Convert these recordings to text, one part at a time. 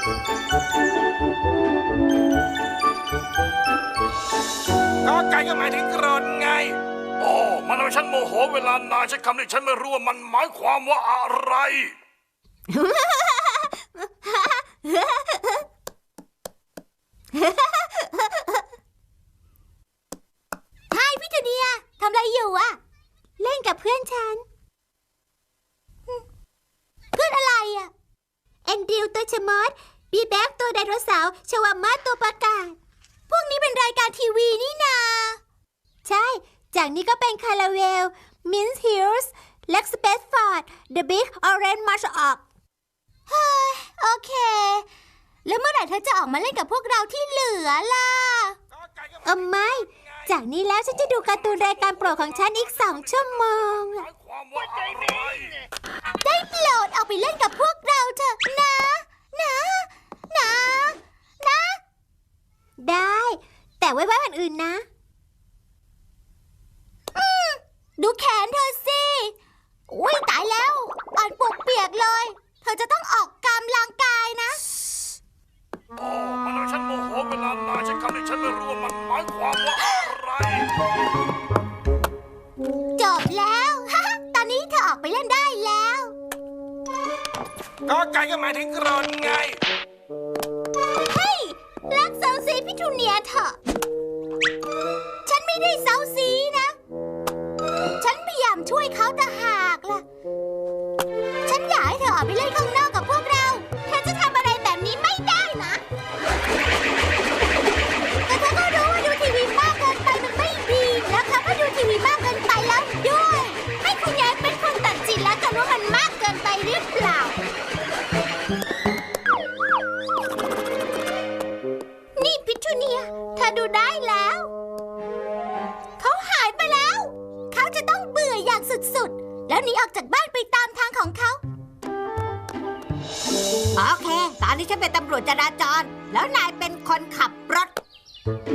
กอไก่ก็หมายถึงกรนไง โอ้มันทำให้ฉันโมโหเวลานายใช้คำที่ฉันไม่รู้ว่ามันหมายความว่าอะไร ไฮพี่จูเนียร์ทำอะไรอยู่อะเล่นกับเพื่อนฉันหึเพื่อนอะไรอะ แอนดิวตัวชะมอดบีแบ็กตัวไดโนเสาร์ชวามาตัวประกาศ พวกนี้เป็นรายการทีวีนี่นา ใช่ จากนี้ก็เป็นคาราเวล มินส์ฮิลส์เล็กสเปซฟอร์ดเดอะบิ๊กออเรนจ์มาร์ชออกเฮ้ยโอเค แล้วเมื่อไหร่เธอจะออกมาเล่นกับพวกเราที่เหลือล่ะ เออไม่ จากนี้แล้วฉันจะดูการ์ตูนรายการโปรดของฉันอีกสองชั่วโมงหมายความว่าอะไรได้โปรดเอาไปเล่นกับพวกเราเถอะนะ นะ นะ นะ ได้ แต่ไว้ไว้วันอื่นนะอืมดูแขนเธอสิ อุ้ยตายแล้วอ่อนปวกเปียกเลย เธอจะต้องออกกำลังกายนะ โอ้มันทำให้ฉันโมโหเวลานายใช้คำที่ฉันไม่รู้ว่ามันหมายความว่าอะไรจบแล้ว ตอนนี้เธอออกไปเล่นได้แล้วกอไก่ก็หมายถึงกรนไง เฮ้ยรักเซาซีพี่ทูเนียเถอะฉัน ได้เซาซีนะ ฉันพยายามช่วยเขาแต่หากล่ะ ฉันอยากให้เธอออกไปเล่นข้างนอกกับพวกเรา เธอจะทำอะไรแบบนี้ไม่ได้นะ แต่เธอก็รู้ว่าดูทีวีมากเกินไปมันไม่ดีแล้วเขาก็ดูทีวีมากเกินไปแล้วด้วย ให้คุณยายเป็นคนตัดสินแล้วกันว่ามันมากเกินไปหรือเปล่า นี่พิทูเนียเธอดูได้แล้ว องเบื่ออย่างสุดๆ แล้วหนีออกจากบ้านไปตามทางของเขา โอเค ตอนนี้ฉันเป็นตำรวจจราจร แล้วนายเป็นคนขับรถ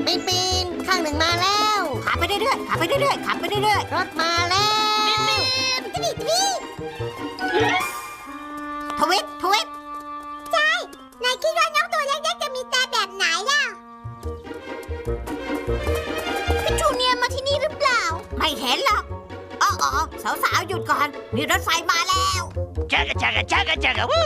ปีนปีนข้างหนึ่งมาแล้ว ขับไปเรื่อยๆ ขับไปเรื่อยๆ ขับไปเรื่อยรถมาแล้วปีนปีนทวีทวีๆทวิตทวิตใช่นายคิดว่าน้องตัวเล็กๆจะมีตาแบบไหนล่ะพิทูเนียมาที่นี่หรือเปล่า ไม่เห็นหรอกอ๋ออ๋อ สาวๆหยุดก่อน มีรถไฟมาแล้ว จักรจักรจักรจักรวู้